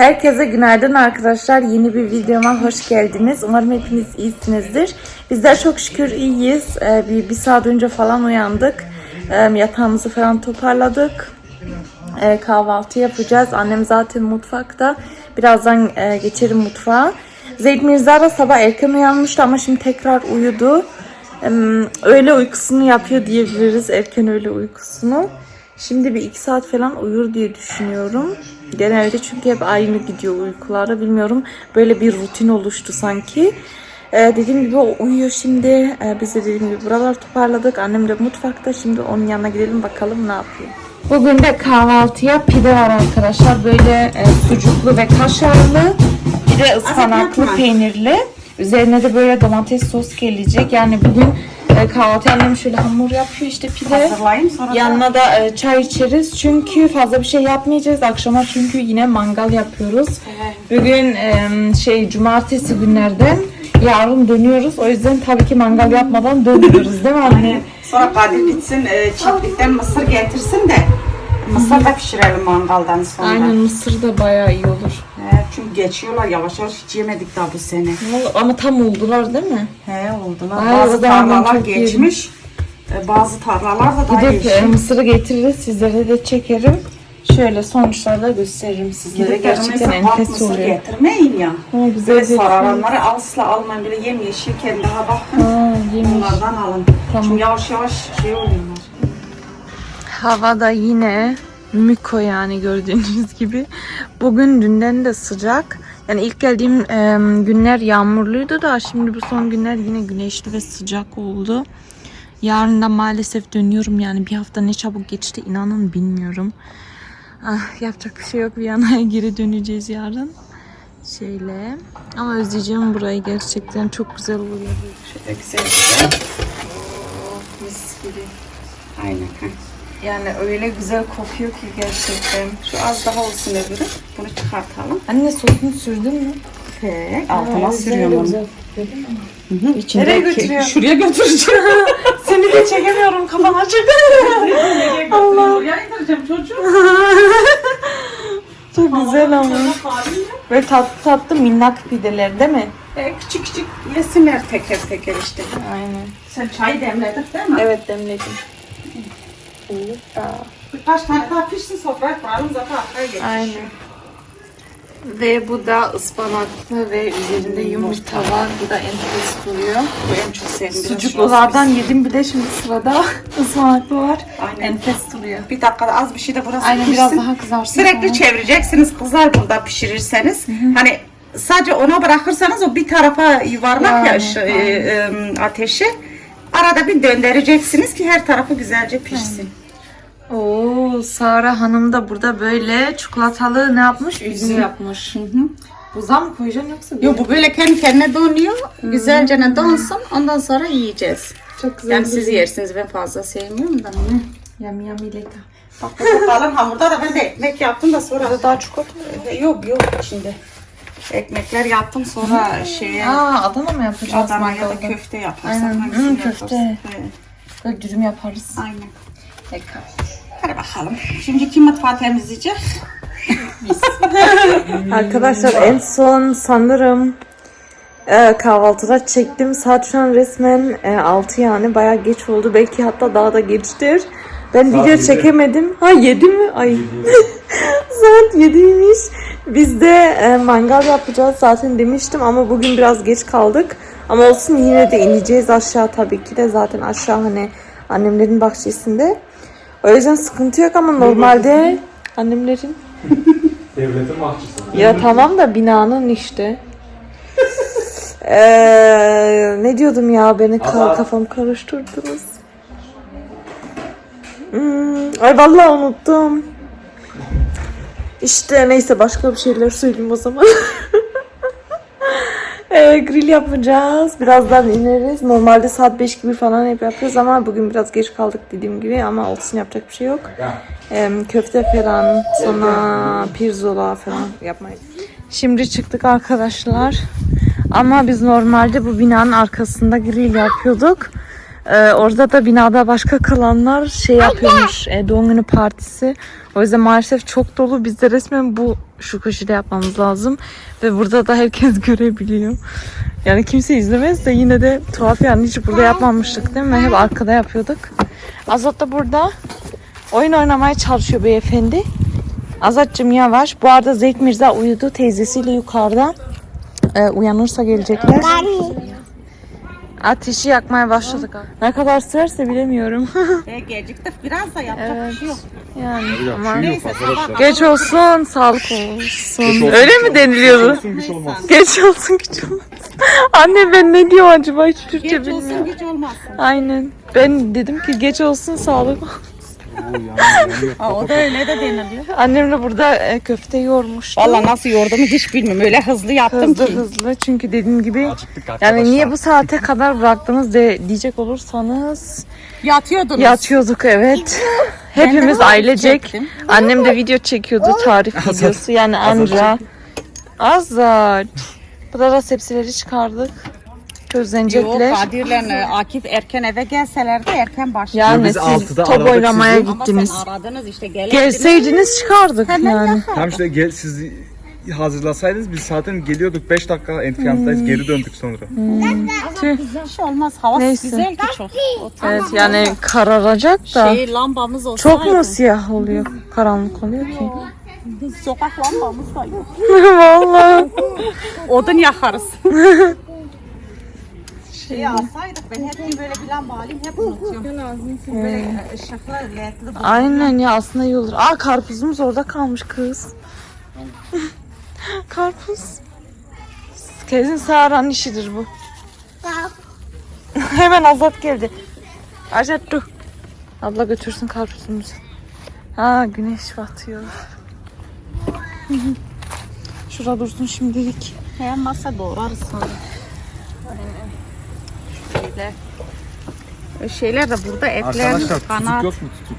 Herkese günaydın arkadaşlar. Yeni bir videoma hoş geldiniz. Umarım hepiniz iyisinizdir. Bizler çok şükür iyiyiz. Ee, bir, bir saat önce falan uyandık. Ee, yatağımızı falan toparladık. Ee, kahvaltı yapacağız. Annem zaten mutfakta. Birazdan e, geçerim mutfağa. Zeyd Mirza da sabah erken uyanmıştı ama şimdi tekrar uyudu. Ee, öğle uykusunu yapıyor diyebiliriz. Erken öğle uykusunu. Şimdi bir iki saat falan uyur diye düşünüyorum. Genelde çünkü hep aynı gidiyor uykulara. Bilmiyorum böyle bir rutin oluştu sanki. Ee, dediğim gibi o uyuyor şimdi. Ee, biz de dediğim gibi buralar toparladık. Annem de mutfakta. Şimdi onun yanına gidelim bakalım ne yapıyor. Bugün de kahvaltıya pide var arkadaşlar. Böyle e, sucuklu ve kaşarlı. Bir de ıspanaklı peynirli. Üzerine de böyle domates sos gelecek. Yani bugün e, kahvaltı annem şöyle hamur yapıyor işte pide. Hazırlayayım sonra Yanına da e, çay içeriz. Çünkü fazla bir şey yapmayacağız. Akşama çünkü yine mangal yapıyoruz. Bugün e, şey cumartesi günlerden yarın dönüyoruz. O yüzden tabii ki mangal yapmadan dönmüyoruz değil mi anne? sonra Kadir gitsin e, çiftlikten mısır getirsin de mısır da pişirelim mangaldan sonra. Aynen mısır da bayağı iyi olur. He, çünkü geçiyorlar yavaş yavaş hiç yemedik daha bu sene. Vallahi Ama tam oldular değil mi? He oldular. Ay, o bazı tarlalar çok geçmiş. e, bazı tarlalar da daha Gidip e, yeşil. mısırı getiririz. Sizlere de çekerim. Şöyle sonuçları da gösteririm sizlere. Gidip Gerçekten Gerçekten enfes mısır oluyor. getirmeyin ya. Ha, güzel Böyle bir- sararanları asla almayın. Böyle yemyeşilken daha bakın. Ha, yemiş. Onlardan alın. Tamam. Çünkü yavaş yavaş şey oluyorlar. Hava da yine Miko yani gördüğünüz gibi. Bugün dünden de sıcak. Yani ilk geldiğim e, günler yağmurluydu da şimdi bu son günler yine güneşli ve sıcak oldu. Yarın da maalesef dönüyorum yani bir hafta ne çabuk geçti inanın bilmiyorum. Ah, yapacak bir şey yok Viyana'ya geri döneceğiz yarın. Şöyle. Ama özleyeceğim burayı gerçekten çok güzel oluyor. Şöyle güzel güzel. Oh, mis gibi. Aynen. Yani öyle güzel kokuyor ki gerçekten. Şu az daha olsun öbürü. Bunu çıkartalım. Anne sosunu sürdün mü? He, altına sürüyorum onu. İçinde Nereye ke- götürüyor? Şuraya götüreceğim. Seni de çekemiyorum kafam açık. Allah. Oraya indireceğim çocuğu. Çok güzel ama. Böyle tatlı tatlı minnak pideler değil mi? E, küçük küçük yesinler teker teker işte. Aynen. Sen çay demledin değil mi? Evet demledim. Birkaç tane daha pişsin sofraya koyalım zaten arkaya geçmiş. Aynen. Ve bu da ıspanaklı ve üzerinde yumurta var. Bu da enfes duruyor. Bu en çok sevdiğim. Sucuklulardan yedim bir de şimdi sırada ıspanaklı var. Aynen. Enfes duruyor. Bir dakikada az bir şey de burası Aynen pişsin. biraz daha kızarsın. Sürekli sonra. çevireceksiniz kızar burada pişirirseniz. Hani sadece ona bırakırsanız o bir tarafa yuvarlak ya Yani, şu, e, e, ateşi. Arada bir döndüreceksiniz ki her tarafı güzelce pişsin. Oo, Sara Hanım da burada böyle çikolatalı ne yapmış? Üzüm yapmış. Buza mı koyacaksın yoksa? Yo bu böyle kendi kendine donuyor. Güzelce ne donsun. Ondan sonra yiyeceğiz. çok güzel. Yani siz yersiniz ben fazla sevmiyorum da. Yam yam ileka. Bak bu kalan hamurda da ben de ekmek yaptım da sonra. Daha çikolata mı? E, Yok yok içinde. Ekmekler yaptım sonra şeye Aa Adana mı yapacağız? Adana ya da köfte yaparsak Aynen. Hı, yaparız? köfte. Evet. Böyle dürüm yaparız. Aynen. Eka. Hadi bakalım. Şimdi kim mutfağı temizleyecek? Arkadaşlar en son sanırım e, kahvaltıda çektim. Saat şu an resmen e, 6 yani bayağı geç oldu. Belki hatta daha da geçtir. Ben video yedi. çekemedim. Ha 7 mi? Ay. Saat 7'ymiş. Biz de e, mangal yapacağız zaten demiştim ama bugün biraz geç kaldık. Ama olsun yine de ineceğiz aşağı tabii ki de zaten aşağı hani annemlerin bahçesinde. O yüzden sıkıntı yok ama normalde annemlerin Devletin bahçesi. ya tamam da binanın işte. Ee, ne diyordum ya beni ka- kafam karıştırdınız. Hmm, ay vallahi unuttum. İşte neyse başka bir şeyler söyleyeyim o zaman. Ee, grill yapacağız. Birazdan ineriz. Normalde saat 5 gibi falan hep yapıyoruz ama bugün biraz geç kaldık dediğim gibi ama olsun yapacak bir şey yok. Ee, köfte falan sonra pirzola falan yapmayı. Şimdi çıktık arkadaşlar. Ama biz normalde bu binanın arkasında grill yapıyorduk. Ee, orada da binada başka kalanlar şey yapıyormuş. E, doğum günü partisi. O yüzden maalesef çok dolu. Biz de resmen bu şu köşede yapmamız lazım. Ve burada da herkes görebiliyor. Yani kimse izlemez de yine de tuhaf yani hiç burada yapmamıştık değil mi? Hep arkada yapıyorduk. Azat da burada oyun oynamaya çalışıyor beyefendi. Azat'cığım yavaş. Bu arada Zeyt Mirza uyudu. Teyzesiyle yukarıda. Ee, uyanırsa gelecekler. Ateşi yakmaya başladık. Ne kadar sürerse bilemiyorum. E, geciktik biraz da yapacak Evet. bir şey yok. Yani Ya, ama şey yok arkadaşlar. geç olsun, sağlık olsun. olsun, Öyle mi deniliyordu? Olsun güç olmaz. Geç olsun güç olmaz. Anne ben ne diyor acaba hiç Türkçe Geç bilmiyorum. olsun hiç olmazsın. Aynen. Ben dedim ki geç olsun sağlık. olsun. Oo, yani, yanıyor. Ha, o da öyle de deniliyor. Annem de burada e, köfte yoğurmuştu. Vallahi nasıl yoğurduğumu hiç bilmiyorum. Öyle hızlı yaptım hızlı ki. hızlı çünkü dediğim gibi Acıktık arkadaşlar. yani niye bu saate kadar bıraktınız de diyecek olursanız Yatıyordunuz. yatıyorduk evet. Hepimiz ailecek. çektim. Annem de video çekiyordu tarif videosu yani anca. Azar. Burada da sepsileri çıkardık. Yok Közlenecekler. Kadir'le e, Akif erken eve gelselerdi erken başladı. Yani Biz siz altıda top aradık oynamaya sizi. Ama gittiniz. sen aradınız işte geleydiniz. Gelseydiniz çıkardık yani. Tam işte gel, siz hazırlasaydınız biz zaten geliyorduk 5 dakika Enfiyan'dayız geri döndük sonra. Tüh. Bir şey olmaz. Hava Neyse. güzel ki çok. Evet yani kararacak da. Şey lambamız olsaydı. Çok mu siyah oluyor? Karanlık oluyor ki. Sokak lambamız da yok. Vallahi. Odun yakarız. şey alsaydık ben hep böyle bir lamba alayım hep unutuyorum. Böyle e, ışıklı ledli. Aynen ya aslında iyi olur. Aa karpuzumuz orada kalmış kız. Karpuz. Kesin Sahra'nın işidir bu. Hemen Azat geldi. Azat dur. Abla götürsün karpuzumuzu. Ha güneş batıyor. Şurada dursun şimdilik. He masa doğrarız sonra. Şöyle. E, Şeyler de burada etler, Arkadaşlar tutuk kanat. yok mu tutuk?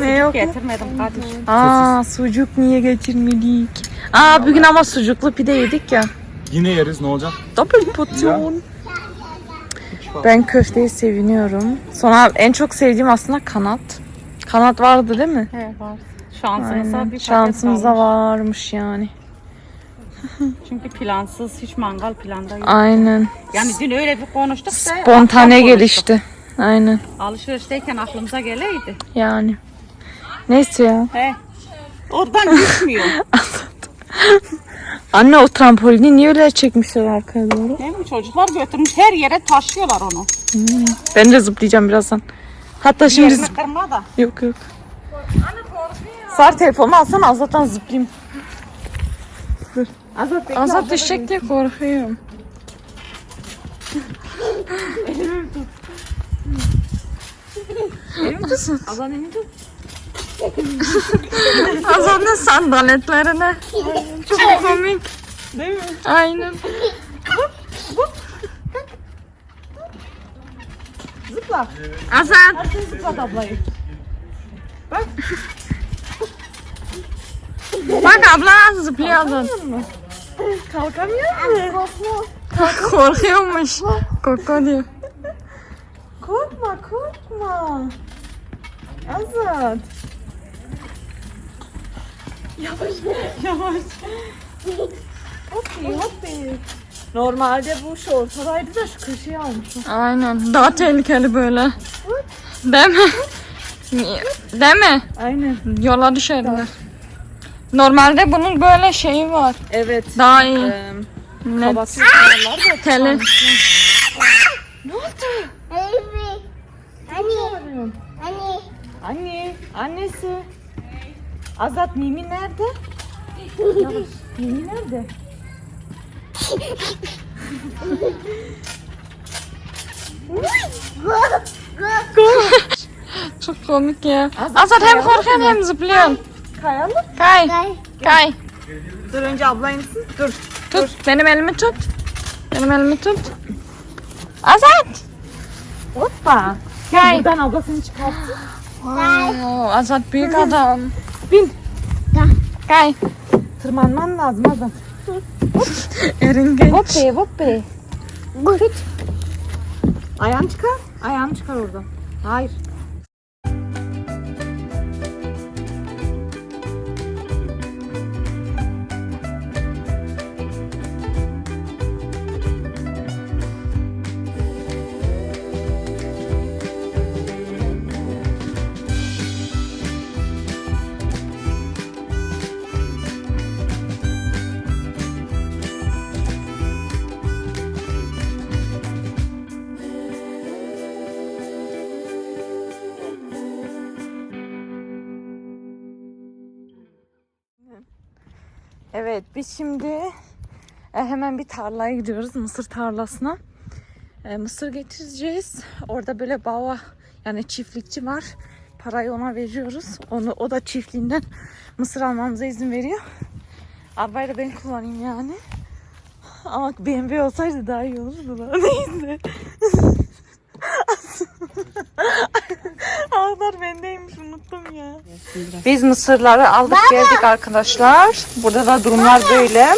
Ne yok? Getirmedim Kadir. Aa sucuk niye getirmedik? Aa bugün ama sucuklu pide yedik ya. Yine yeriz ne olacak? Double porsiyon. Ben köfteyi seviniyorum. Sonra en çok sevdiğim aslında kanat. Kanat vardı değil mi? He var. Şansımıza Aynen. bir paket Şansımıza kalmış. varmış yani. Çünkü plansız hiç mangal planda yok. Aynen. Yani dün öyle bir konuştuk da Spontane konuştuk. gelişti. Aynen. Alışverişteyken aklımıza geleydi. Yani. Neyse ya. He. Oradan düşmüyor. Anne o trampolini niye öyle çekmişler arkaya doğru? Değil mi? Çocuklar götürmüş her yere taşıyorlar onu. Ben de zıplayacağım birazdan. Hatta şimdi Yerini kırma da. Yok yok. Sar telefonu alsana Azat'tan zıplayayım. Azat bekle. Azat düşecek diye korkuyorum. Azat elini tut. Azat'ın sandaletlerine. Çok komik. Değil mi? Aynen. Zıpla. Azat. Herkes zıplat ablayı. Bak abla zıplıyor Azat. Kalkamıyor mu? Korkuyormuş. Koko diyor. Korkma korkma. Azat. Yavaş yavaş. Hoppi hoppi. Normalde bu şu ortadaydı da şu köşeye almışım. Aynen. Daha tehlikeli böyle. Değil mi? Değil mi? Aynen. Yola düşerler. Normalde bunun böyle şeyi var. Evet. Daha iyi. Ee, Net. Havasız kenarlar da Tele. Anne, annesi. Azat Mimi nerede? Yavaş. Mimi nerede? Çok komik ya. Azat hem korkuyorsun hem zıplıyorsun. Kayalım. Kay. Kay. Dur önce abla insin. Dur. Tut. Benim elimi tut. Benim elimi tut. Azat. Hoppa. Kay. Buradan abla seni çıkartsın. Oo, Azat büyük adam. Bin. Kay. Tırmanman lazım Azat. Erin genç. Hoppe hoppe. Tut. Ayağını çıkar. Ayağını çıkar oradan. Hayır. Evet biz şimdi e, hemen bir tarlaya gidiyoruz. Mısır tarlasına. E, mısır getireceğiz. Orada böyle bava yani çiftlikçi var. Parayı ona veriyoruz. Onu o da çiftliğinden mısır almamıza izin veriyor. Arabayı da ben kullanayım yani. Ama BMW olsaydı daha iyi olurdu da. Neyse. Ağlar bendeymiş unuttum ya. Biz mısırları aldık geldik arkadaşlar. Burada da durumlar böyle.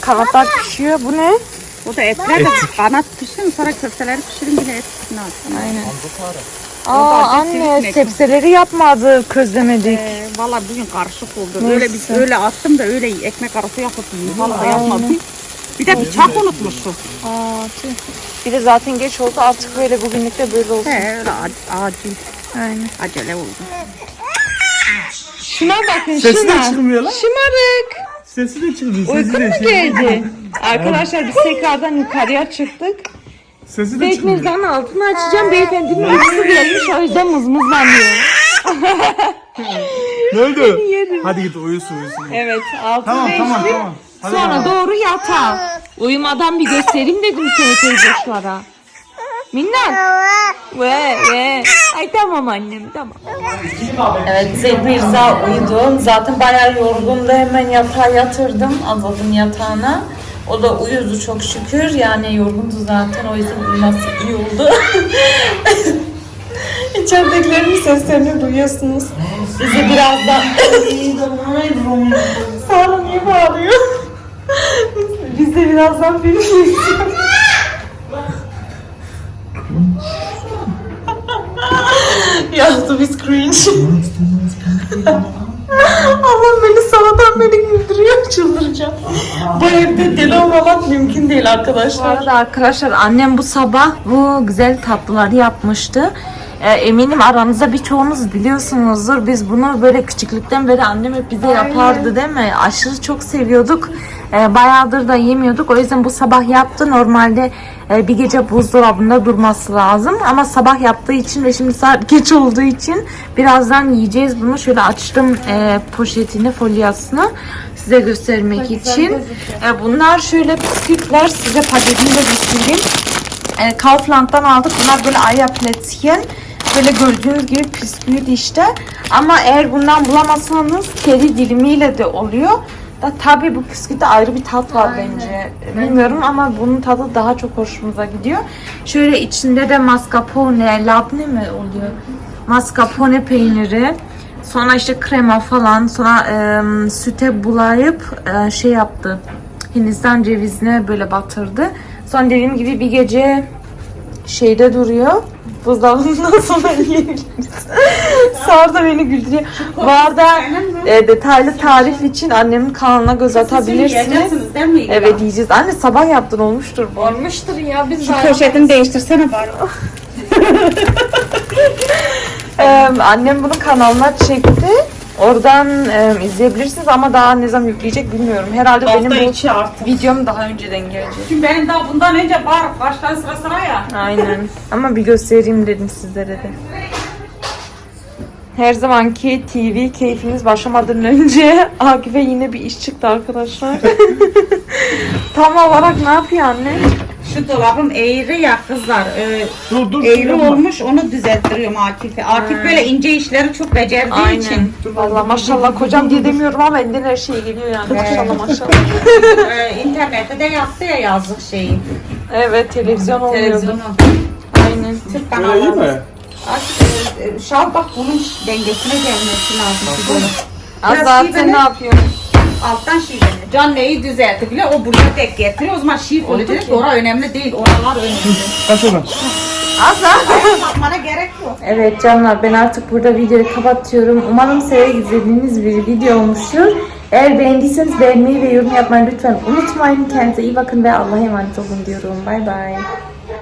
Kanatlar pişiyor. Bu ne? O da etler de kanat pişsin sonra köfteleri pişirin bile et. Aynen. Aa anne sebzeleri yapmadı, közlemedik. Ee, Valla bugün karışık oldu. Neyse. Öyle biz öyle attım da öyle ekmek arası yapıp yiyeyim. Valla yapmadım. Bir de bıçak unutmuşum. Aa, tüh. Bir de zaten geç oldu artık böyle bugünlük de böyle olsun. He öyle ac- acil. Aynen. Acele oldu. Şuna bakın Sesi de şuna. çıkmıyor lan. Şımarık. Sesi de çıkmıyor. Uykun mu geldi? Arkadaşlar biz tekrardan yukarıya çıktık. Sesi de Ekmeklerin altını açacağım. Beyefendinin uykusu gelmiş o yüzden mızmızlanıyor. Ne oldu? Hadi git uyusun uyusun. Evet altını Tamam tamam tamam. Hadi Sonra bakalım. doğru yatağa. Uyumadan bir göstereyim dedim TRT boşlara. Minnak. Ve ve. Ay tamam annem tamam. Evet Zeyd Mirza uyudu. Zaten bayağı yorgundu. Hemen yatağa yatırdım. Azad'ın yatağına. O da uyudu çok şükür. Yani yorgundu zaten. O yüzden uyuması iyi oldu. İçeridekilerin seslerini duyuyorsunuz. Bizi birazdan... Sağ niye bağırıyor? Biz de birazdan film izleyeceğiz. Ya du bist cringe. Allah beni sabahtan beri güldürüyor çıldıracağım. Bu evde deli olmamak mümkün değil arkadaşlar. Bu arada arkadaşlar annem bu sabah bu güzel tatlıları yapmıştı. Ee, eminim aranızda birçoğunuz biliyorsunuzdur. Biz bunu böyle küçüklükten beri annem hep bize yapardı değil mi? Aşırı çok seviyorduk. Ee, bayağıdır da yemiyorduk. O yüzden bu sabah yaptı. Normalde e, bir gece buzdolabında durması lazım. Ama sabah yaptığı için ve şimdi saat geç olduğu için birazdan yiyeceğiz bunu. Şöyle açtım e, poşetini, folyasını size göstermek için. E, bunlar şöyle bisküvitler. Size paketini de göstereyim. E, Kaufland'dan aldık. Bunlar böyle Eierplätzchen. Böyle gördüğünüz gibi bisküvit işte. Ama eğer bundan bulamazsanız kedi dilimiyle de oluyor. Da tabii bu bisküvitte ayrı bir tat var bence. Bilmiyorum ama bunun tadı daha çok hoşumuza gidiyor. Şöyle içinde de mascarpone, labne mi oluyor? Mascarpone peyniri. Sonra işte krema falan. Sonra e, süte bulayıp e, şey yaptı. Hindistan cevizine böyle batırdı. Sonra dediğim gibi bir gece şeyde duruyor. Buzdolabından sonra yiyebiliriz. Sar da beni güldürüyor. Bu arada e, detaylı tarif için annemin kanalına göz atabilirsiniz. Yiyeceksiniz değil mi? Evet yiyeceğiz. Anne sabah yaptın olmuştur bu. Olmuştur ya biz Şu poşetini değiştirsene bari. Ee, annem bunu kanalına çekti. Oradan e, izleyebilirsiniz ama daha ne zaman yükleyecek bilmiyorum. Herhalde benim Hafta bu içi artık. videom daha önceden gelecek. Çünkü benim daha bundan önce var kaç tane sıra sıra ya. Aynen. Ama bir göstereyim dedim sizlere de. Her zamanki TV keyfimiz başlamadan önce Akif'e yine bir iş çıktı arkadaşlar. Tam olarak ne yapıyor anne? Şu dolabım eğri ya kızlar. Ee, Dur dur. eğri yapma. olmuş onu düzelttiriyorum Akif'e. Akif böyle ince işleri çok becerdiği Aynen. için. Valla maşallah kocam diye demiyorum ama elinden her şey geliyor yani. Maşallah maşallah. Ee, internette de yaptı ya yazlık şeyi. Evet televizyon oluyordu. Televizyonu. Aynen. Türk iyi kanallarında. mi? Akif, e, Şal bak bunun dengesine gelmesi lazım. Biraz Azat şiveli, sen ne yapıyorsun? Alttan şiveli. Can neyi düzeltti bile o buraya tek getiriyor. O zaman. Dedik ki ora önemli değil. Oralar önemli. Kaç oradan. Azat. Bakmana gerek yok. Evet canlar ben artık burada videoyu kapatıyorum. Umarım severek izlediğiniz bir video olmuştur. Eğer beğendiyseniz beğenmeyi ve yorum yapmayı lütfen unutmayın. Kendinize iyi bakın ve Allah'a emanet olun diyorum. Bay bay.